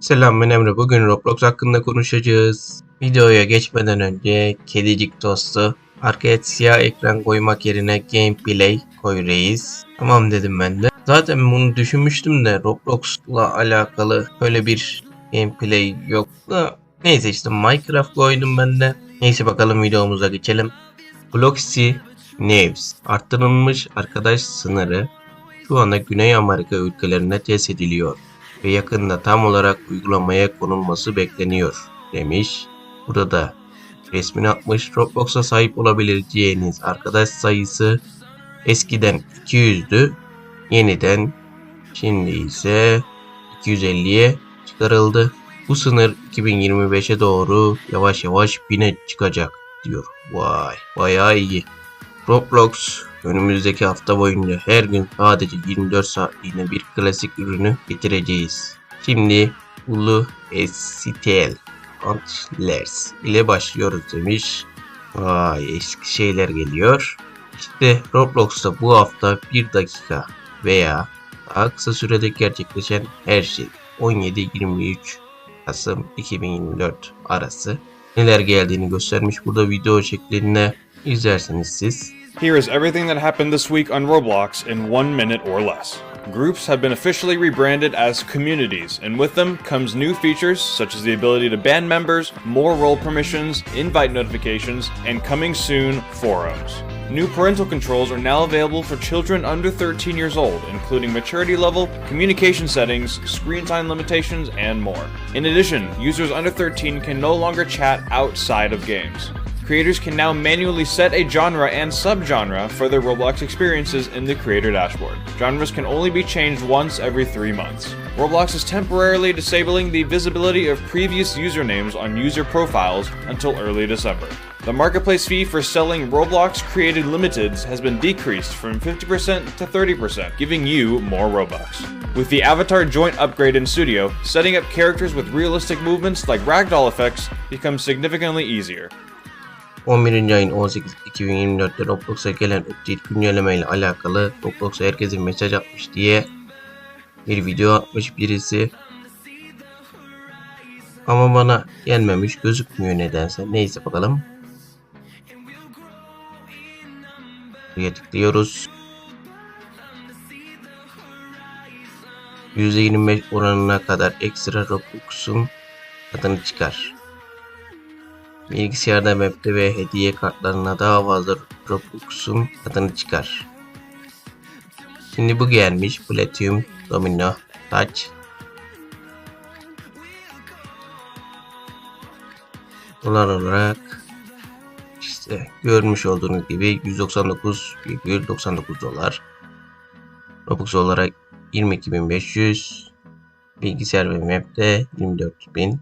Selam ben Emre. Bugün Roblox hakkında konuşacağız. Videoya geçmeden önce kedicik tostu arkaya siyah ekran koymak yerine gameplay koy reis. Tamam dedim ben de. Zaten bunu düşünmüştüm de Roblox'la alakalı böyle bir gameplay yok da neyse işte Minecraft koydum ben de. Neyse bakalım videomuza geçelim. Bloxy News arttırılmış arkadaş sınırı şu anda Güney Amerika ülkelerine test ediliyor ve yakında tam olarak uygulamaya konulması bekleniyor demiş. Burada da resmini atmış. Roblox'a sahip olabileceğiniz arkadaş sayısı eskiden 200'dü. Yeniden şimdi ise 250'ye çıkarıldı. Bu sınır 2025'e doğru yavaş yavaş bine çıkacak diyor. Vay bayağı iyi. Roblox önümüzdeki hafta boyunca her gün sadece 24 saatliğine bir klasik ürünü getireceğiz. Şimdi Ulu Esitel Antlers ile başlıyoruz demiş. Vay eski şeyler geliyor. İşte Roblox'ta bu hafta 1 dakika veya daha kısa sürede gerçekleşen her şey 17-23 Kasım 2024 arası neler geldiğini göstermiş burada video şeklinde izlersiniz siz. Here is everything that happened this week on Roblox in one minute or less. Groups have been officially rebranded as communities, and with them comes new features such as the ability to ban members, more role permissions, invite notifications, and coming soon, forums. New parental controls are now available for children under 13 years old, including maturity level, communication settings, screen time limitations, and more. In addition, users under 13 can no longer chat outside of games. Creators can now manually set a genre and subgenre for their Roblox experiences in the creator dashboard. Genres can only be changed once every three months. Roblox is temporarily disabling the visibility of previous usernames on user profiles until early December. The marketplace fee for selling Roblox created limiteds has been decreased from 50% to 30%, giving you more Robux. With the Avatar joint upgrade in Studio, setting up characters with realistic movements like ragdoll effects becomes significantly easier. 11. ayın 18 2024'te Roblox'a gelen update güncelleme ile alakalı Roblox'a herkese mesaj atmış diye bir video atmış birisi. Ama bana gelmemiş gözükmüyor nedense. Neyse bakalım. Buraya tıklıyoruz. %25 oranına kadar ekstra Roblox'un adını çıkar. Bilgisayarda map'te ve hediye kartlarına daha fazla Robux'un adını çıkar. Şimdi bu gelmiş Platinum Domino Touch. Dolar olarak işte görmüş olduğunuz gibi 199,99 dolar. Robux olarak 22.500 Bilgisayar ve map'te 24.000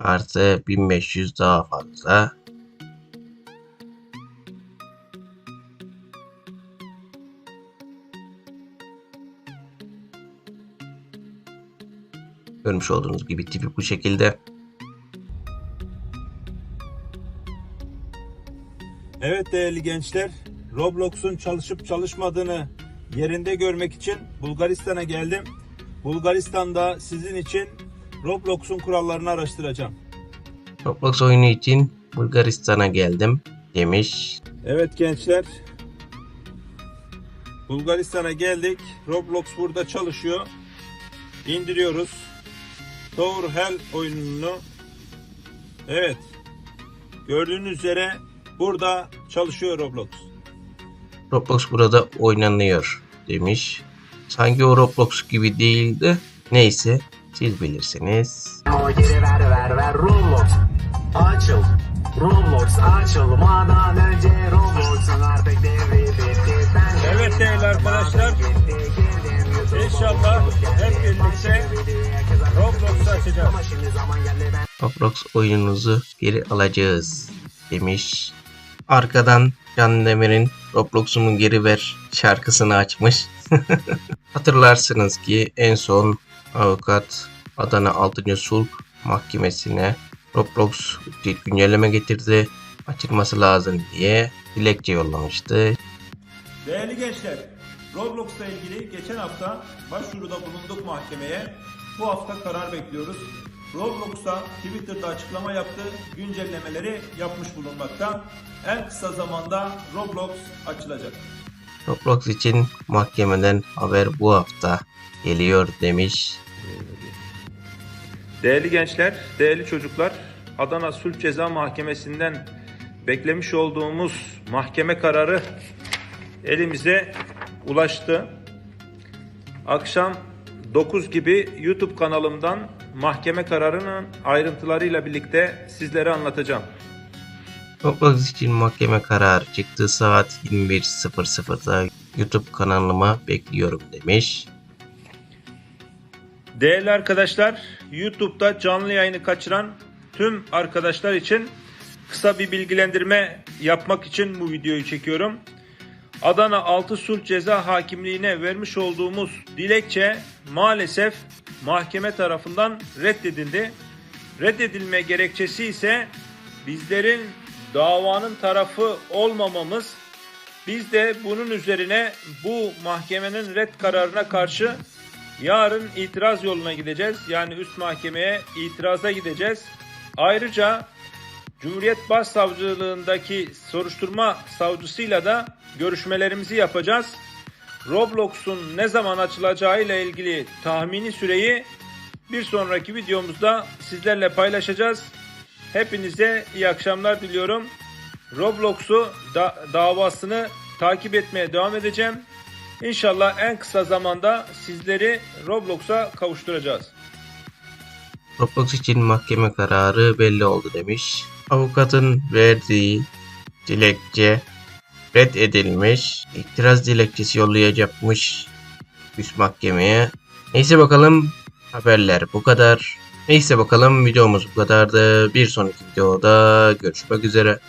artı 1500 daha fazla. Görmüş olduğunuz gibi tipi bu şekilde. Evet değerli gençler, Roblox'un çalışıp çalışmadığını yerinde görmek için Bulgaristan'a geldim. Bulgaristan'da sizin için Roblox'un kurallarını araştıracağım. Roblox oyunu için Bulgaristan'a geldim demiş. Evet gençler, Bulgaristan'a geldik. Roblox burada çalışıyor. İndiriyoruz. Tower Hell oyununu. Evet. Gördüğünüz üzere burada çalışıyor Roblox. Roblox burada oynanıyor demiş. Sanki o Roblox gibi değildi. Neyse siz bilirsiniz. O geri ver ver ver Roblox açıl Roblox açılmadan önce Roblox'un artık devri bitti Evet değerli arkadaşlar. İnşallah hep birlikte Roblox'u açacağız. Şimdi zaman geldi ben Roblox oyununuzu geri alacağız demiş. Arkadan Can Demir'in Roblox'umu geri ver şarkısını açmış. Hatırlarsınız ki en son avukat Adana 6. Sulh Mahkemesi'ne Roblox update güncelleme getirdi. Açılması lazım diye dilekçe yollamıştı. Değerli gençler, Roblox'la ilgili geçen hafta başvuruda bulunduk mahkemeye. Bu hafta karar bekliyoruz. Roblox'a Twitter'da açıklama yaptı, güncellemeleri yapmış bulunmakta. En kısa zamanda Roblox açılacak. Roblox için mahkemeden haber bu hafta geliyor demiş. Değerli gençler, değerli çocuklar, Adana Sulh Ceza Mahkemesi'nden beklemiş olduğumuz mahkeme kararı elimize ulaştı. Akşam 9 gibi YouTube kanalımdan mahkeme kararının ayrıntılarıyla birlikte sizlere anlatacağım. Roblox için mahkeme kararı çıktı saat 21.00'da YouTube kanalıma bekliyorum demiş. Değerli arkadaşlar, YouTube'da canlı yayını kaçıran tüm arkadaşlar için kısa bir bilgilendirme yapmak için bu videoyu çekiyorum. Adana 6 Sulh Ceza Hakimliği'ne vermiş olduğumuz dilekçe maalesef mahkeme tarafından reddedildi. Reddedilme gerekçesi ise bizlerin davanın tarafı olmamamız. Biz de bunun üzerine bu mahkemenin red kararına karşı Yarın itiraz yoluna gideceğiz. Yani üst mahkemeye itiraza gideceğiz. Ayrıca Cumhuriyet Başsavcılığındaki soruşturma savcısıyla da görüşmelerimizi yapacağız. Roblox'un ne zaman açılacağı ile ilgili tahmini süreyi bir sonraki videomuzda sizlerle paylaşacağız. Hepinize iyi akşamlar diliyorum. Roblox'u da- davasını takip etmeye devam edeceğim. İnşallah en kısa zamanda sizleri Roblox'a kavuşturacağız. Roblox için mahkeme kararı belli oldu demiş. Avukatın verdiği dilekçe reddedilmiş. İtiraz dilekçesi yollayacakmış üst mahkemeye. Neyse bakalım haberler bu kadar. Neyse bakalım videomuz bu kadardı. Bir sonraki videoda görüşmek üzere.